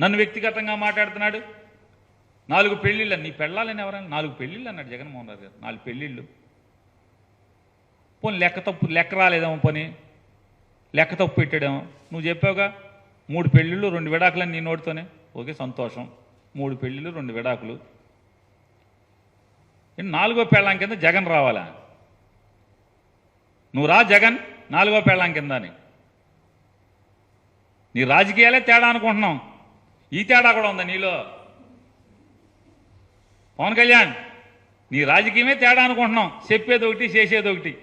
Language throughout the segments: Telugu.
నన్ను వ్యక్తిగతంగా మాట్లాడుతున్నాడు. నాలుగు పెళ్ళిళ్ళు నీ పెళ్ళాలని ఎవరైనా నాలుగు పెళ్ళిళ్ళు అన్నాడు జగన్మోహన్ రెడ్డి గారు. నాలుగు పెళ్ళిళ్ళు. పోనీ లెక్క తప్పు లెక్క రాలేదేమో పని. లెక్క తప్పు పెట్టాడేమో. నువ్వు చెప్పావుగా మూడు పెళ్ళిళ్ళు రెండు విడాకులని నీ నోటితోనే. ఓకే సంతోషం. మూడు పెళ్ళిళ్ళు రెండు విడాకులు. నాలుగో పెళ్ళాం కింద జగన్ రావాలా? నువ్వు రా జగన్ నాలుగో పెళ్ళాం కింద అని. నీ రాజకీయాలే తేడా అనుకుంటున్నాం. ఈ తేడా కూడా ఉందా నీలో? పవన్ కళ్యాణ్ నీ రాజకీయమే తేడా అనుకుంటున్నాం. చెప్పేది ఒకటి చేసేది ఒకటి.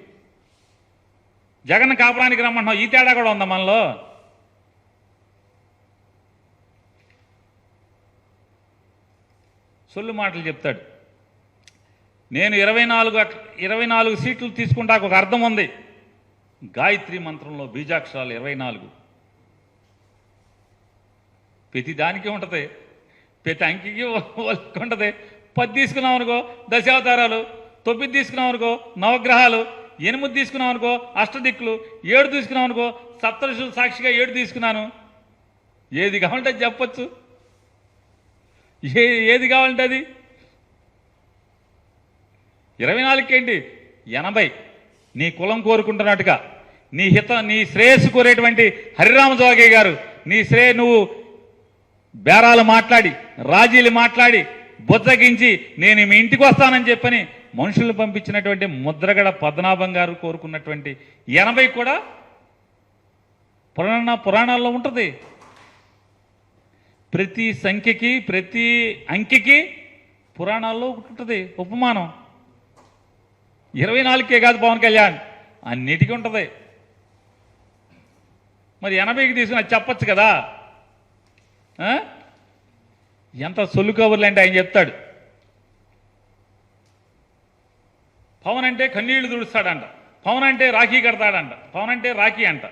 జగన్ కాపురానికి రమ్మంటున్నాం ఈ తేడా కూడా ఉందా మనలో? సొల్లు మాటలు చెప్తాడు. నేను ఇరవై నాలుగు ఇరవై నాలుగు సీట్లు తీసుకుంటాకు ఒక అర్థం ఉంది. గాయత్రి మంత్రంలో బీజాక్షరాలు ఇరవై నాలుగు. ప్రతి దానికి ఉంటుంది. ప్రతి అంకికి ఉంటుంది. పది తీసుకున్నాం అనుకో దశావతారాలు తొమ్మిది తీసుకున్నాం అనుకో నవగ్రహాలు ఎనిమిది తీసుకున్నాం అనుకో అష్టదిక్కులు ఏడు తీసుకున్నాం అనుకో సప్తరుషులు సాక్షిగా ఏడు తీసుకున్నాను. ఏది కావాలంటే అది చెప్పొచ్చు. ఏ ఏది కావాలంటే అది? ఇరవై నాలుగుకేంటి ఎనభై. నీ కులం కోరుకుంటున్నట్టుగా నీ హిత నీ శ్రేయస్సు కోరేటువంటి హరిరామ జోగే గారు నీ శ్రేయ నువ్వు బేరాలు మాట్లాడి రాజీలు మాట్లాడి బుజ్జగించి నేను మీ ఇంటికి వస్తానని చెప్పని మనుషులు పంపించినటువంటి ముద్రగడ పద్మనాభం గారు కోరుకున్నటువంటి ఎనభై కూడా పురాణ పురాణాల్లో ఉంటుంది. ప్రతి సంఖ్యకి ప్రతి అంకెకి పురాణాల్లో ఉంటుంది ఉపమానం. ఇరవై నాలుగుకే కాదు పవన్ కళ్యాణ్ అన్నిటికీ ఉంటుంది. మరి ఎనభైకి తీసుకుని చెప్పచ్చు కదా? ఎంత సొల్లు కబుర్లు అంటే ఆయన చెప్తాడు. పవన్ అంటే కన్నీళ్ళు తుడుస్తాడంట పవన్ అంటే రాఖీ కడతాడంట. పవన్ అంటే రాఖీ అంట.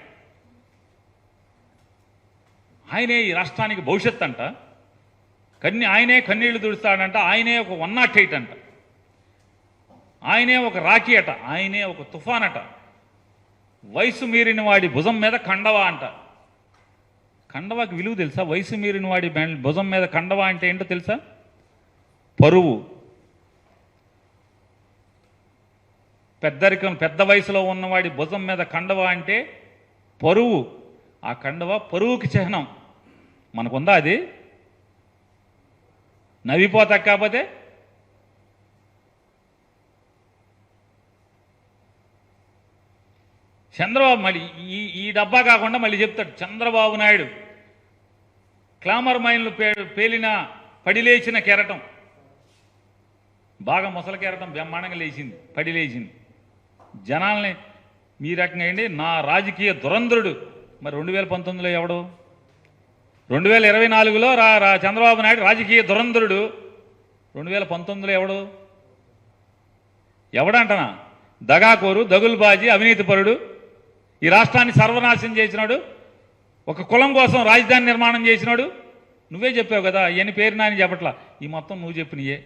ఆయనే ఈ రాష్ట్రానికి భవిష్యత్ అంట. కన్ని ఆయనే కన్నీళ్ళు తుడుస్తాడంట ఆయనే ఒక వన్ నాట్ ఎయిట్ అంట. ఆయనే ఒక రాఖీ అట. ఆయనే ఒక తుఫాన్ అట. వయసు మీరిన వాడి భుజం మీద కండవా అంట. కండవాకి విలువ తెలుసా? వయసు మీరిన వాడి భుజం మీద కండవా అంటే ఏంటో తెలుసా? పరువు. పెద్దరికం పెద్ద వయసులో ఉన్నవాడి భుజం మీద కండవా అంటే పరువు. ఆ కండవ పరువుకి చిహ్నం. మనకుందా అది? నవ్విపోతా కాకపోతే? చంద్రబాబు మళ్ళీ ఈ ఈ డబ్బా కాకుండా మళ్ళీ చెప్తాడు చంద్రబాబు నాయుడు క్లామర్ మైన్లు పే పేలిన పడిలేచిన కెరటం. బాగా ముసలి కెరటం బ్రహ్మాండంగా లేచింది పడి లేచింది జనాల్ని మీ రకంగా అండి నా రాజకీయ దురంధ్రుడు. మరి రెండు వేల పంతొమ్మిదిలో ఎవడు? రెండు వేల ఇరవై నాలుగులో రా రా చంద్రబాబు నాయుడు రాజకీయ దురంధ్రుడు. రెండు వేల పంతొమ్మిదిలో ఎవడు? ఎవడంటనా? దగాకోరు దగులుబాజీ అవినీతిపరుడు. ఈ రాష్ట్రాన్ని సర్వనాశనం చేసినాడు. ఒక కులం కోసం రాజధాని నిర్మాణం చేసినాడు. నువ్వే చెప్పావు కదా ఎన్ని పేరు నాని చెప్పట్లా. ఈ మొత్తం నువ్వు చెప్పినయే.